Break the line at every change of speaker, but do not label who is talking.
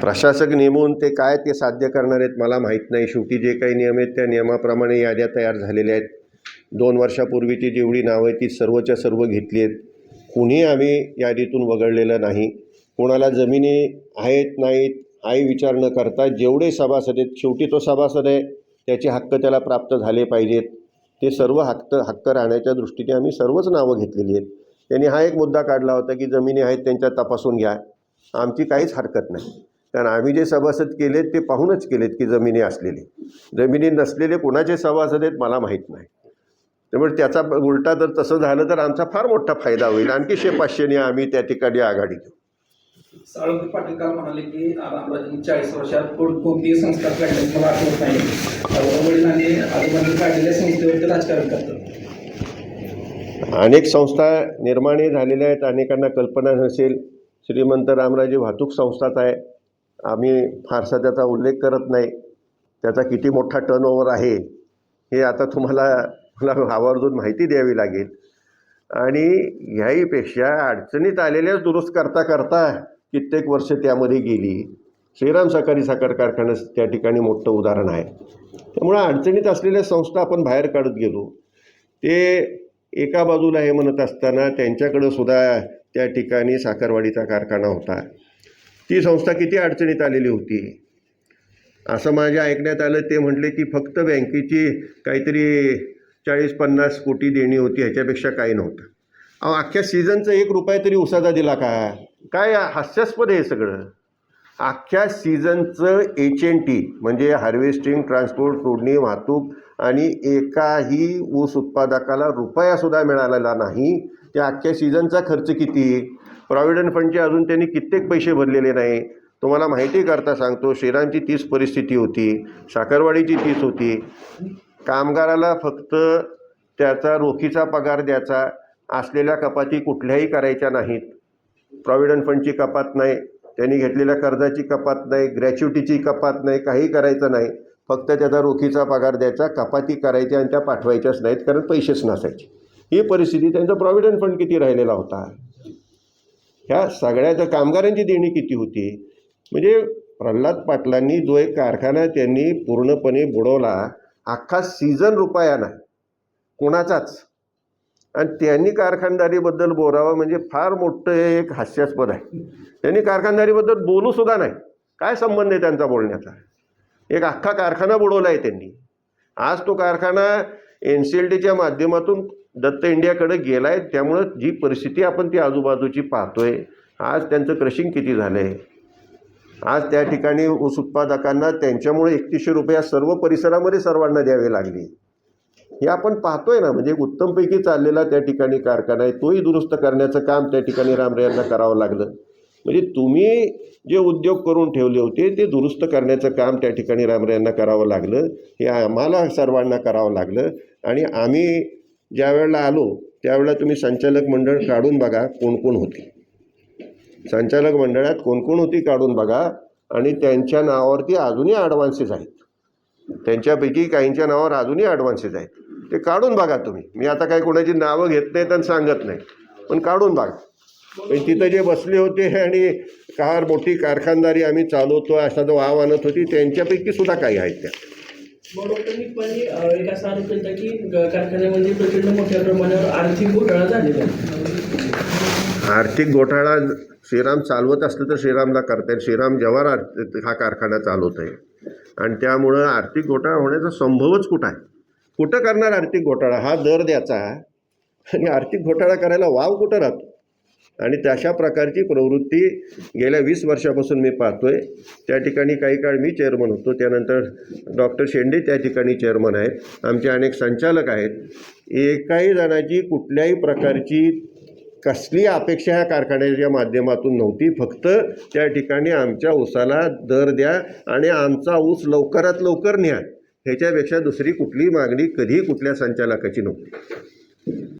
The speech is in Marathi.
प्रशासक नेमून ते काय ते साध्य करणार आहेत मला माहीत नाही. शेवटी जे काही नियम आहेत त्या नियमाप्रमाणे याद्या तयार झालेल्या आहेत. दोन वर्षापूर्वीची जेवढी नावं आहेत ती सर्वच्या सर्व घेतली आहेत. कुणी आम्ही यादीतून वगळलेलं नाही. कोणाला जमिनी आहेत नाहीत आई विचार न करता जेवढे सभासद आहेत शेवटी तो सभासद आहे त्याचे हक्क त्याला प्राप्त झाले पाहिजेत. ते सर्व हक्क हक्क राहण्याच्या दृष्टीने आम्ही सर्वच नावं घेतलेली आहेत. त्यांनी हा एक मुद्दा काढला होता की जमिनी आहेत त्यांच्या तपासून घ्या. आमची काहीच हरकत नाही. कारण आम्ही जे सभासद केलेत ते पाहूनच केलेत की जमिनी असलेले. जमिनी नसलेले कोणाचे सभासद आहेत मला माहीत नाही. त्यामुळे त्याचा उलटा जर तसं झालं तर आमचा फार मोठा फायदा होईल. आणखी शे पाचशेने आम्ही त्या ठिकाणी आघाडी घेऊ.
साळुंके पाटील काल म्हणाले की रामराजांनी चाळीस वर्षात कोण कोणतीही संस्था मला आठवत नाही. वडिलांनी आजोबांनी काढलेल्या संस्थेवरती राजकारण करतात.
अनेक संस्था निर्माणही झालेल्या आहेत. अनेकांना कल्पना नसेल. श्रीमंत रामराजे वाहतूक संस्थाच आहे. आम्ही फारसा त्याचा उल्लेख करत नाही. त्याचा किती मोठा टर्नओव्हर आहे हे आता तुम्हाला मला आवर्जून माहिती द्यावी लागेल. आणि ह्याहीपेक्षा अडचणीत आलेल्याच दुरुस्त करता करता कित्येक वर्ष त्यामध्ये गेली. श्रीराम सहकारी साखर कारखाना त्या ठिकाणी मोठं उदाहरण आहे. त्यामुळं अडचणीत असलेल्या संस्था आपण बाहेर काढत गेलो. ते एका बाजूला हे म्हणत असताना त्यांच्याकडं सुद्धा त्या ठिकाणी साखरवाडीचा कारखाना होता. ती संस्था किती अडचणीत आलेली होती? असं माझ्या ऐकण्यात आलं. ते म्हटले की फक्त बँकेची काहीतरी चाळीस पन्नास कोटी देणी होती ह्याच्यापेक्षा काही नव्हतं. अहो अख्ख्या सीझनचं एक रुपया तरी उसाचा दिला का? काय हास्यास्पद आहे हे सगळं. अख्ख्या सीझनचं एच एन टी म्हणजे हार्वेस्टिंग ट्रान्सपोर्ट तोडणी वाहतूक आणि एकाही ऊस उत्पादकाला रुपयासुद्धा मिळालेला नाही. त्या अख्ख्या सीझनचा खर्च किती? प्रॉव्हिडंट फंडचे अजून त्यांनी कित्येक पैसे भरलेले नाही तुम्हाला माहिती करता सांगतो श्रीरामची तीच परिस्थिती होती साखरवाडीची तीच होती. कामगाराला फक्त त्याचा रोखीचा पगार द्यायचा असलेल्या कपाती कुठल्याही करायच्या नाहीत. प्रॉव्हिडंट फंडची कपात नाही त्यांनी घेतलेल्या कर्जाची कपात नाही ग्रॅच्युटीची कपात नाही काही करायचं नाही. फक्त त्याचा रोखीचा पगार द्यायचा कपाती करायच्या आणि त्या पाठवायच्याच नाहीत कारण पैसेच नसायचे. ही परिस्थिती त्यांचा प्रॉव्हिडंट फंड किती राहिलेला होता? ह्या सगळ्याच्या कामगारांची देणी किती होती? म्हणजे प्रल्हाद पाटलांनी जो एक कारखाना त्यांनी पूर्णपणे बुडवला अख्खा सीझन रुपया नाही कोणाचाच. आणि त्यांनी कारखानदारीबद्दल बोलावं म्हणजे फार मोठं हे एक हास्यास्पद आहे. त्यांनी कारखानदारीबद्दल बोलूसुद्धा नाही. काय संबंध आहे त्यांचा बोलण्याचा? एक अख्खा कारखाना बुडवला आहे त्यांनी. आज तो कारखाना एन सी एल टीच्या माध्यमातून दत्त इंडियाकडे गेला आहे त्यामुळं जी परिस्थिती आपण ती आजूबाजूची पाहतोय आज त्यांचं क्रशिंग किती झालं आहे आज त्या ठिकाणी ऊस उत्पादकांना त्यांच्यामुळे एकतीसशे रुपया सर्व परिसरामध्ये सर्वांना द्यावे लागले. हे आपण पाहतोय ना म्हणजे उत्तमपैकी चाललेला त्या ठिकाणी कारखाना आहे तोही दुरुस्त करण्याचं काम त्या ठिकाणी रामरे यांना करावं लागलं. म्हणजे तुम्ही जे उद्योग करून ठेवले होते ते दुरुस्त करण्याचं काम त्या ठिकाणी रामरे यांना करावं लागलं. हे आम्हाला सर्वांना करावं लागलं. आणि आम्ही ज्या वेळेला आलो त्यावेळेला तुम्ही संचालक मंडळ काढून बघा कोण कोण होती. संचालक मंडळात कोण कोण होती काढून बघा आणि त्यांच्या नावावरती अजूनही ॲडव्हान्सेस आहेत. त्यांच्यापैकी काहींच्या नावावर अजूनही ॲडव्हान्सेस आहेत. ते काढून बघा तुम्ही. मी आता काही कोणाची नावं घेत नाहीत आणि सांगत नाही. पण काढून बघा. म्हणजे तिथं जे बसले होते आणि कार मोठी कारखानदारी आम्ही चालवतो असा जो वाव आणत होती त्यांच्यापैकी सुद्धा काही आहेत त्या.
मग एक असा आरोप केला की कारखान्यामध्ये प्रचंड मोठ्या प्रमाणावर आर्थिक घोटाळा झालेला आहे.
आर्थिक घोटाळा श्रीराम चालवत असलं तर श्रीरामला करता येईल. श्रीराम जवार हा कारखाना चालवत आहे आणि त्यामुळं आर्थिक घोटाळा होण्याचा संभवच कुठं आहे? कुठं करणार आर्थिक घोटाळा? हा दर द्यायचा आणि आर्थिक घोटाळा करायला वाव कुठं राहतो? आणि तशा प्रकारची प्रवृत्ती गेल्या वीस वर्षापासून मी पाहतो आहे त्या ठिकाणी काही काळ मी चेअरमन होतो. त्यानंतर डॉक्टर शेंडे त्या ठिकाणी चेअरमन आहेत. आमचे अनेक संचालक आहेत. एकाही जणाची कुठल्याही प्रकारची कसली अपेक्षा ह्या कारखान्याच्या माध्यमातून नव्हती. फक्त त्या ठिकाणी आमच्या ऊसाला दर द्या आणि आमचा ऊस लवकरात लवकर न्या. ह्याच्यापेक्षा दुसरी कुठली मागणी कधीही कुठल्या संचालकाची नव्हती.